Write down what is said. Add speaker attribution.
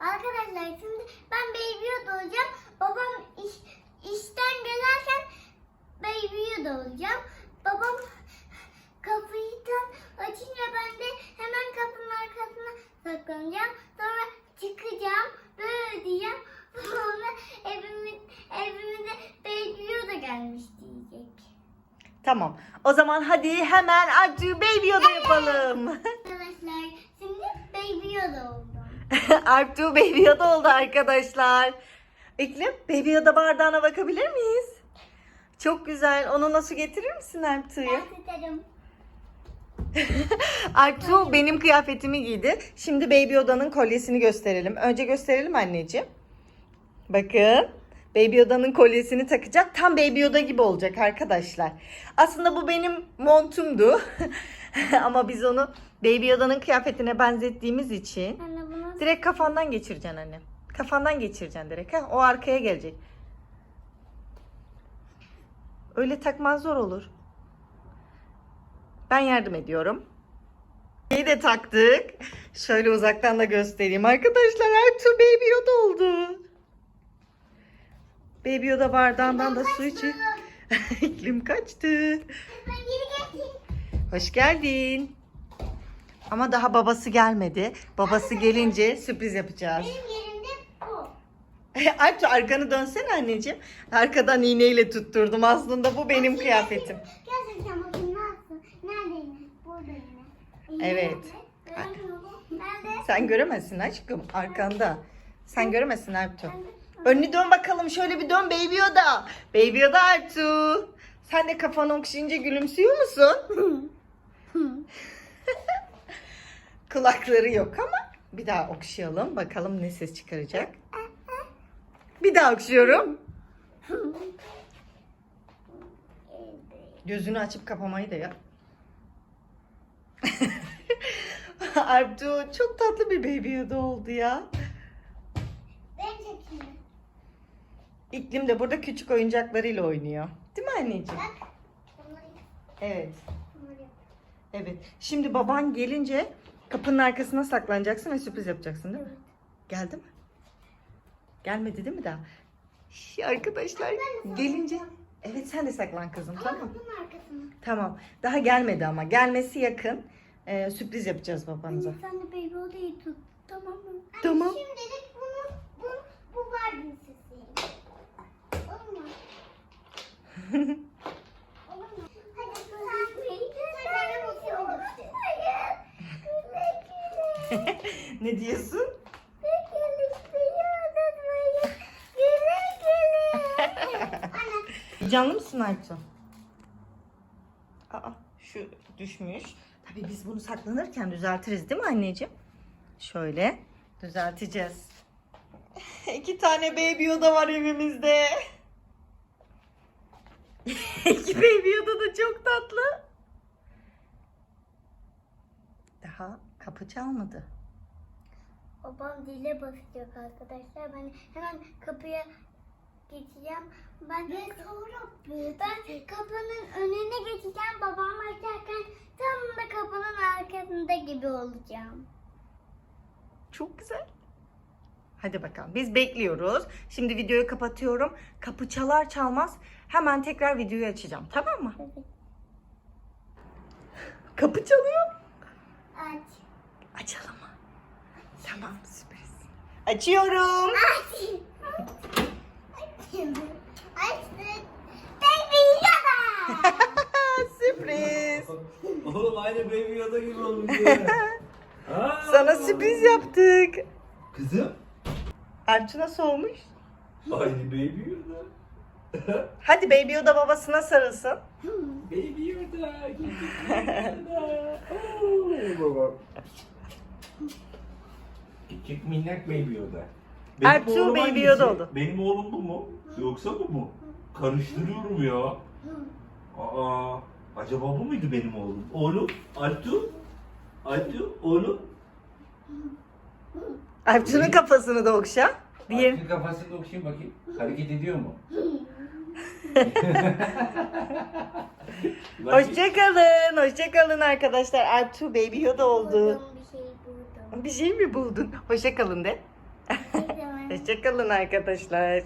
Speaker 1: Arkadaşlar şimdi ben Baby Yoda olacağım. Babam iş, işten gelerken Baby Yoda olacağım. Babam kapıyı tam açınca ben de hemen kapının arkasına saklanacağım. Sonra çıkacağım. Böyle diyeceğim. Sonra evimin, evimize Baby Yoda gelmiş diyecek.
Speaker 2: Tamam. O zaman hadi hemen Artu Baby Yoda yapalım.
Speaker 1: Arkadaşlar şimdi Baby Yoda oldum.
Speaker 2: Artu Baby Yoda oldu arkadaşlar. İklim Baby Yoda bardağına bakabilir miyiz? Çok güzel. Onu nasıl getirir misin Artu'yu?
Speaker 1: Ben tutarım.
Speaker 2: Artu benim kıyafetimi giydi. Şimdi Baby Yoda'nın kolyesini gösterelim. Önce gösterelim anneciğim. Bakın. Baby Yoda'nın kolyesini takacak. Tam Baby Yoda gibi olacak arkadaşlar. Aslında bu benim montumdu. Ama biz onu Baby Yoda'nın kıyafetine benzettiğimiz için
Speaker 1: Anne bunu
Speaker 2: direkt kafandan geçireceksin anne. Kafandan geçireceksin direkt. Ha? O arkaya gelecek. Öyle takman zor olur. Ben yardım ediyorum. İyi de taktık. Şöyle uzaktan da göstereyim. Arkadaşlar Artu Baby Yoda oldu. Baby Yoda bardağından da su içi. İklim kaçtı. Hoş geldin. Ama daha babası gelmedi. Babası gelince sürpriz yapacağız.
Speaker 1: Benim yerimde bu.
Speaker 2: Artu arkanı dönsene anneciğim. Arkadan iğneyle tutturdum. Aslında bu benim kıyafetim.
Speaker 1: Gerçekten bakın nasıl? Nerede? Burada yine.
Speaker 2: Evet.
Speaker 1: Nerede?
Speaker 2: Sen göremezsin aşkım. Arkanda. Sen göremezsin Artu. Önünü dön bakalım. Şöyle bir dön Baby Yoda. Baby Yoda Artu. Sen de kafanı okşayınca gülümsüyor musun? Kulakları yok ama bir daha okşayalım. Bakalım ne ses çıkaracak. Bir daha okşuyorum. Gözünü açıp kapamayı da yap. Artu çok tatlı bir Baby Yoda oldu ya.
Speaker 1: Ben çekeyim.
Speaker 2: İklim de burada küçük oyuncaklarıyla oynuyor. Değil mi anneciğim?
Speaker 1: Bak.
Speaker 2: Evet. Evet. Şimdi baban gelince kapının arkasına saklanacaksın ve sürpriz yapacaksın değil mi? Geldi mi? Gelmedi değil mi daha? Şş, arkadaşlar gelince Evet sen de saklan kızım
Speaker 1: Ama
Speaker 2: tamam.
Speaker 1: kapının arkasına.
Speaker 2: Tamam. Daha gelmedi ama. Gelmesi yakın. Ee, sürpriz yapacağız babanıza.
Speaker 1: Anne sen de Baby Yoda'yı tut. Tamam mı?
Speaker 2: Tamam.
Speaker 1: Anne şimdilik bunu, bu, bu Barbie sesi. Olur mu? Olur mu? Hadi sen Sen de mutlu olduk. Hayır. Güle güle.
Speaker 2: Ne diyorsun? Canlı mısın Aytu? Aa şu düşmüş. Tabii biz bunu saklanırken düzeltiriz değil mi anneciğim? Şöyle düzelteceğiz. İki tane Baby Yoda var evimizde. İki Baby Yoda da çok tatlı. Daha kapı çalmadı.
Speaker 1: Babam dile basacak arkadaşlar. Ben hemen kapıya geçeceğim. Ben de ben kapının önüne geçeceğim. Babam açarken tam da kapının arkasında gibi olacağım.
Speaker 2: Çok güzel. Hadi bakalım. Biz bekliyoruz. Şimdi videoyu kapatıyorum. Kapı çalar çalmaz hemen tekrar videoyu açacağım. Tamam mı?
Speaker 1: Evet.
Speaker 2: Kapı çalıyor.
Speaker 1: Aç.
Speaker 2: Açalım mı? Tamam sürpriz. Açıyorum.
Speaker 1: Aç. Açtım. Açtım. Baby Yoda.
Speaker 2: sürpriz.
Speaker 3: Oğlum aynı Baby Yoda gibi olmuş. Aa!
Speaker 2: Sana sürpriz yaptık.
Speaker 3: Kızım.
Speaker 2: Artu nasıl olmuş?
Speaker 3: Aynı Baby Yoda.
Speaker 2: Hadi Baby Yoda babasına sarılsın.
Speaker 3: Baby Yoda. Baby Yoda. Oo, baba. Küçük minnak Baby Yoda.
Speaker 2: Ertuğ
Speaker 3: oğlum
Speaker 2: Baby
Speaker 3: hangisi?
Speaker 2: Yoda oldu.
Speaker 3: Benim oğlum bu mu? Yoksa bu mu? Karıştırıyorum ya. Aa, acaba bu muydu benim oğlum? Oğlum, Altu, Altu, oğlum.
Speaker 2: Artu'nun kafasını da okşa. Diğer...
Speaker 4: Arka kafasını okşayayım bakayım. Hareket ediyor mu?
Speaker 2: Hoşçakalın. Hoşçakalın arkadaşlar. Artu Baby Yoda oldu.
Speaker 1: Bir şey
Speaker 2: mi buldun? Hoşça kalın de. Hoşça kalın arkadaşlar.